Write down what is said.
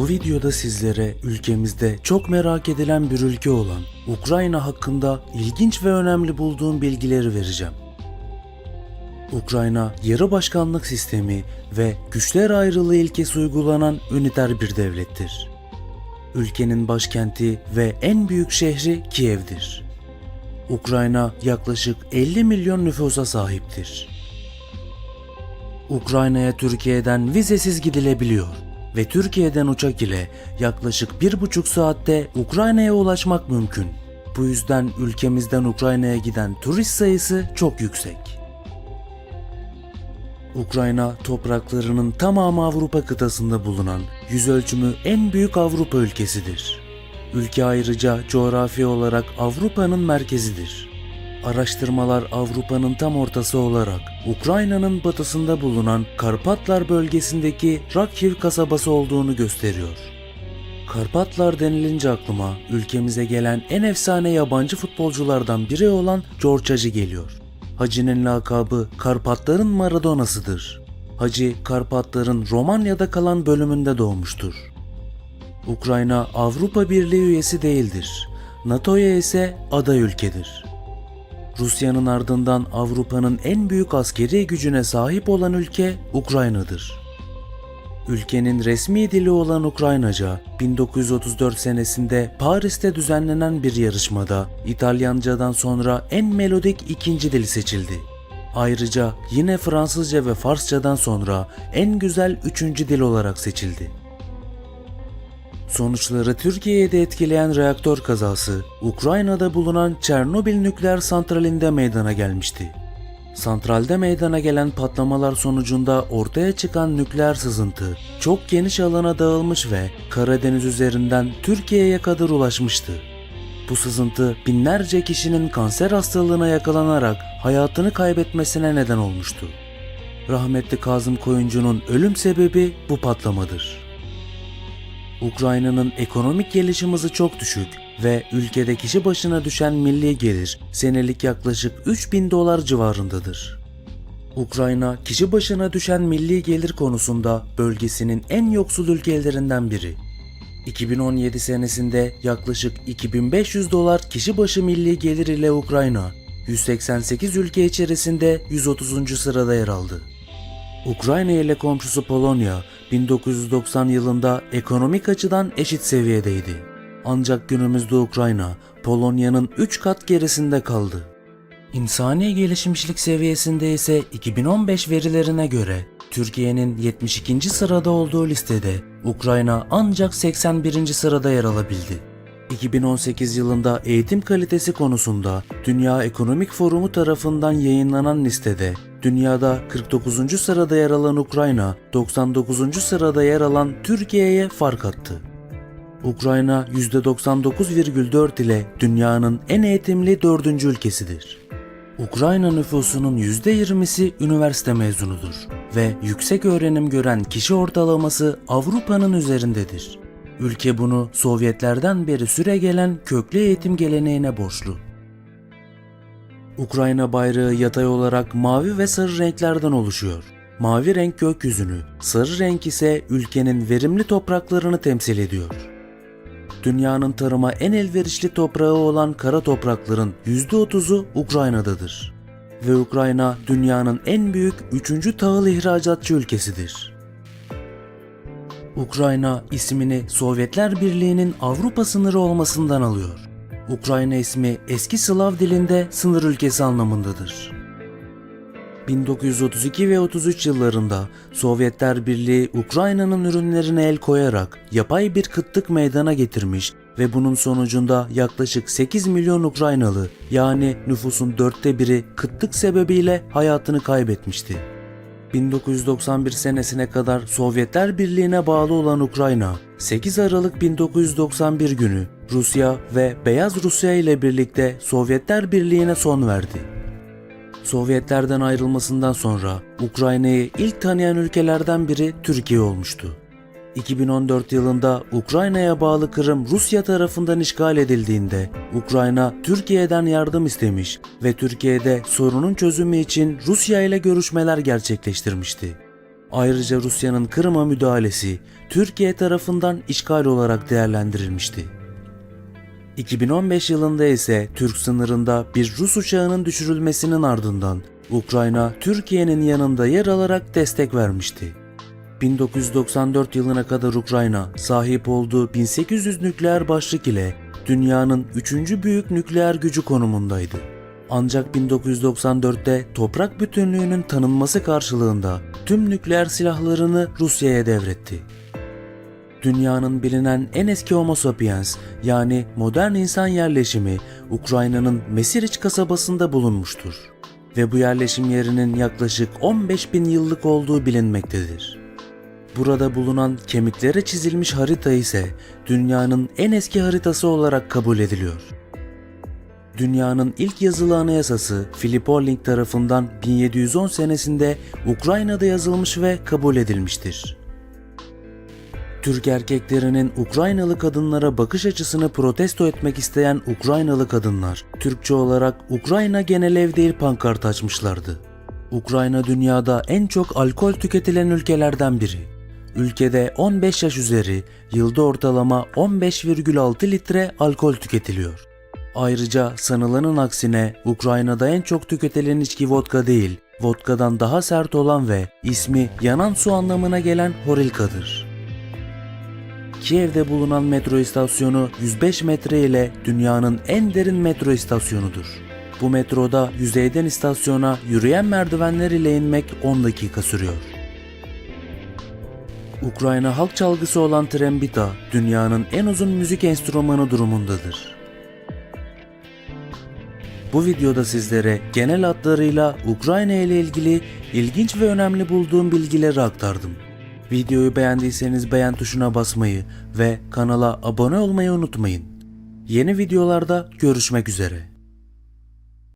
Bu videoda sizlere ülkemizde çok merak edilen bir ülke olan Ukrayna hakkında ilginç ve önemli bulduğum bilgileri vereceğim. Ukrayna, yarı başkanlık sistemi ve güçler ayrılığı ilkesi uygulanan üniter bir devlettir. Ülkenin başkenti ve en büyük şehri Kiev'dir. Ukrayna yaklaşık 50 milyon nüfusa sahiptir. Ukrayna'ya Türkiye'den vizesiz gidilebiliyor ve Türkiye'den uçak ile yaklaşık bir buçuk saatte Ukrayna'ya ulaşmak mümkün. Bu yüzden ülkemizden Ukrayna'ya giden turist sayısı çok yüksek. Ukrayna topraklarının tamamı Avrupa kıtasında bulunan yüz ölçümü en büyük Avrupa ülkesidir. Ülke ayrıca coğrafi olarak Avrupa'nın merkezidir. Araştırmalar Avrupa'nın tam ortası olarak Ukrayna'nın batısında bulunan Karpatlar bölgesindeki Rakiv kasabası olduğunu gösteriyor. Karpatlar denilince aklıma ülkemize gelen en efsane yabancı futbolculardan biri olan George Hacı geliyor. Hacı'nın lakabı Karpatların Maradona'sıdır. Hacı Karpatların Romanya'da kalan bölümünde doğmuştur. Ukrayna Avrupa Birliği üyesi değildir. NATO'ya ise aday ülkedir. Rusya'nın ardından Avrupa'nın en büyük askeri gücüne sahip olan ülke Ukrayna'dır. Ülkenin resmi dili olan Ukraynaca 1934 senesinde Paris'te düzenlenen bir yarışmada İtalyancadan sonra en melodik ikinci dil seçildi. Ayrıca yine Fransızca ve Farsçadan sonra en güzel üçüncü dil olarak seçildi. Sonuçları Türkiye'yi de etkileyen reaktör kazası Ukrayna'da bulunan Çernobil nükleer santralinde meydana gelmişti. Santralde meydana gelen patlamalar sonucunda ortaya çıkan nükleer sızıntı çok geniş alana dağılmış ve Karadeniz üzerinden Türkiye'ye kadar ulaşmıştı. Bu sızıntı binlerce kişinin kanser hastalığına yakalanarak hayatını kaybetmesine neden olmuştu. Rahmetli Kazım Koyuncu'nun ölüm sebebi bu patlamadır. Ukrayna'nın ekonomik gelişim hızı çok düşük ve ülkede kişi başına düşen milli gelir senelik yaklaşık 3000 dolar civarındadır. Ukrayna kişi başına düşen milli gelir konusunda bölgesinin en yoksul ülkelerinden biri. 2017 senesinde yaklaşık 2500 dolar kişi başı milli gelir ile Ukrayna 188 ülke içerisinde 130. sırada yer aldı. Ukrayna ile komşusu Polonya 1990 yılında ekonomik açıdan eşit seviyedeydi. Ancak günümüzde Ukrayna Polonya'nın 3 kat gerisinde kaldı. İnsani gelişmişlik seviyesinde ise 2015 verilerine göre Türkiye'nin 72. sırada olduğu listede Ukrayna ancak 81. sırada yer alabildi. 2018 yılında eğitim kalitesi konusunda Dünya Ekonomik Forumu tarafından yayınlanan listede dünyada 49. sırada yer alan Ukrayna, 99. sırada yer alan Türkiye'ye fark attı. Ukrayna %99,4 ile dünyanın en eğitimli dördüncü ülkesidir. Ukrayna nüfusunun %20'si üniversite mezunudur ve yüksek öğrenim gören kişi ortalaması Avrupa'nın üzerindedir. Ülke bunu Sovyetlerden beri süre gelen köklü eğitim geleneğine borçlu. Ukrayna bayrağı yatay olarak mavi ve sarı renklerden oluşuyor. Mavi renk gökyüzünü, sarı renk ise ülkenin verimli topraklarını temsil ediyor. Dünyanın tarıma en elverişli toprağı olan kara toprakların %30'u Ukrayna'dadır. Ve Ukrayna dünyanın en büyük 3. tahıl ihracatçı ülkesidir. Ukrayna ismini Sovyetler Birliği'nin Avrupa sınırı olmasından alıyor. Ukrayna ismi eski Slav dilinde sınır ülkesi anlamındadır. 1932 ve 33 yıllarında Sovyetler Birliği Ukrayna'nın ürünlerine el koyarak yapay bir kıtlık meydana getirmiş ve bunun sonucunda yaklaşık 8 milyon Ukraynalı yani nüfusun dörtte biri kıtlık sebebiyle hayatını kaybetmişti. 1991 senesine kadar Sovyetler Birliği'ne bağlı olan Ukrayna, 8 Aralık 1991 günü Rusya ve Beyaz Rusya ile birlikte Sovyetler Birliği'ne son verdi. Sovyetlerden ayrılmasından sonra Ukrayna'yı ilk tanıyan ülkelerden biri Türkiye olmuştu. 2014 yılında Ukrayna'ya bağlı Kırım Rusya tarafından işgal edildiğinde Ukrayna Türkiye'den yardım istemiş ve Türkiye'de sorunun çözümü için Rusya ile görüşmeler gerçekleştirmişti. Ayrıca Rusya'nın Kırım'a müdahalesi Türkiye tarafından işgal olarak değerlendirilmişti. 2015 yılında ise Türk sınırında bir Rus uçağının düşürülmesinin ardından Ukrayna Türkiye'nin yanında yer alarak destek vermişti. 1994 yılına kadar Ukrayna sahip olduğu 1800 nükleer başlık ile dünyanın 3. büyük nükleer gücü konumundaydı. Ancak 1994'te toprak bütünlüğünün tanınması karşılığında tüm nükleer silahlarını Rusya'ya devretti. Dünyanın bilinen en eski Homo sapiens yani modern insan yerleşimi Ukrayna'nın Mesiriç kasabasında bulunmuştur. Ve bu yerleşim yerinin yaklaşık 15 bin yıllık olduğu bilinmektedir. Burada bulunan kemiklere çizilmiş harita ise dünyanın en eski haritası olarak kabul ediliyor. Dünyanın ilk yazılı anayasası Philip Orling tarafından 1710 senesinde Ukrayna'da yazılmış ve kabul edilmiştir. Türk erkeklerinin Ukraynalı kadınlara bakış açısını protesto etmek isteyen Ukraynalı kadınlar, Türkçe olarak Ukrayna genel ev değil pankart açmışlardı. Ukrayna dünyada en çok alkol tüketilen ülkelerden biri. Ülkede 15 yaş üzeri yılda ortalama 15,6 litre alkol tüketiliyor. Ayrıca sanılanın aksine Ukrayna'da en çok tüketilen içki vodka değil, vodkadan daha sert olan ve ismi yanan su anlamına gelen horilkadır. Kiev'de bulunan metro istasyonu 105 metre ile dünyanın en derin metro istasyonudur. Bu metroda yüzeyden istasyona yürüyen merdivenler ile inmek 10 dakika sürüyor. Ukrayna halk çalgısı olan trembita dünyanın en uzun müzik enstrümanı durumundadır. Bu videoda sizlere genel adlarıyla Ukrayna ile ilgili ilginç ve önemli bulduğum bilgileri aktardım. Videoyu beğendiyseniz beğen tuşuna basmayı ve kanala abone olmayı unutmayın. Yeni videolarda görüşmek üzere.